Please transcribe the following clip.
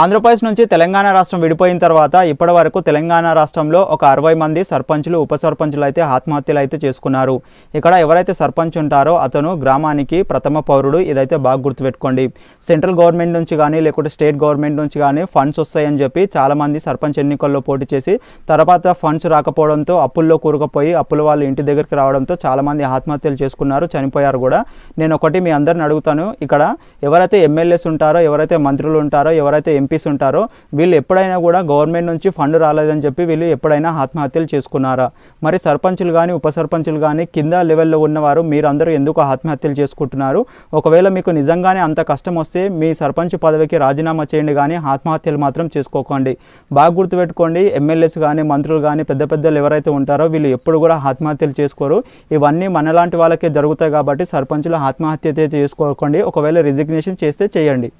ఆంధ్రప్రదేశ్ నుంచి తెలంగాణ రాష్ట్రం విడిపోయిన తర్వాత ఇప్పటి వరకు తెలంగాణ రాష్ట్రంలో ఒక అరవై మంది సర్పంచులు ఉప సర్పంచులు అయితే ఆత్మహత్యలు అయితే చేసుకున్నారు. ఇక్కడ ఎవరైతే సర్పంచ్ ఉంటారో అతను గ్రామానికి ప్రథమ పౌరుడు. ఇదైతే బాగా గుర్తుపెట్టుకోండి. సెంట్రల్ గవర్నమెంట్ నుంచి కానీ లేకుంటే స్టేట్ గవర్నమెంట్ నుంచి కానీ ఫండ్స్ వస్తాయని చెప్పి చాలామంది సర్పంచ్ ఎన్నికల్లో పోటీ చేసి తర్వాత ఫండ్స్ రాకపోవడంతో అప్పుల్లో కూరుకుపోయి అప్పుల వాళ్ళు ఇంటి దగ్గరికి రావడంతో చాలామంది ఆత్మహత్యలు చేసుకున్నారు చనిపోయారు కూడా. నేను ఒకటి మీ అందరిని అడుగుతాను. ఇక్కడ ఎవరైతే ఎమ్మెల్యేస్ ఉంటారో ఎవరైతే మంత్రులు ఉంటారో ఎవరైతే ఎంపీస్ ఉంటారో వీళ్ళు ఎప్పుడైనా కూడా గవర్నమెంట్ నుంచి ఫండ్ రాలేదని చెప్పి వీళ్ళు ఎప్పుడైనా ఆత్మహత్యలు చేసుకున్నారా? మరి సర్పంచులు కానీ ఉప సర్పంచులు కానీ కింద లెవెల్లో ఉన్నవారు మీరందరూ ఎందుకు ఆత్మహత్యలు చేసుకుంటున్నారు? ఒకవేళ మీకు నిజంగానే అంత కష్టం వస్తే మీ సర్పంచ్ పదవికి రాజీనామా చేయండి కానీ ఆత్మహత్యలు మాత్రం చేసుకోకండి. బాగా గుర్తుపెట్టుకోండి ఎమ్మెల్యేస్ కానీ మంత్రులు కానీ పెద్ద పెద్దలు ఎవరైతే ఉంటారో వీళ్ళు ఎప్పుడు కూడా ఆత్మహత్యలు చేసుకోరు. ఇవన్నీ మనలాంటి వాళ్ళకే జరుగుతాయి కాబట్టి సర్పంచులు ఆత్మహత్య అయితే చేసుకోకండి. ఒకవేళ రిజిగ్నేషన్ చేస్తే చేయండి.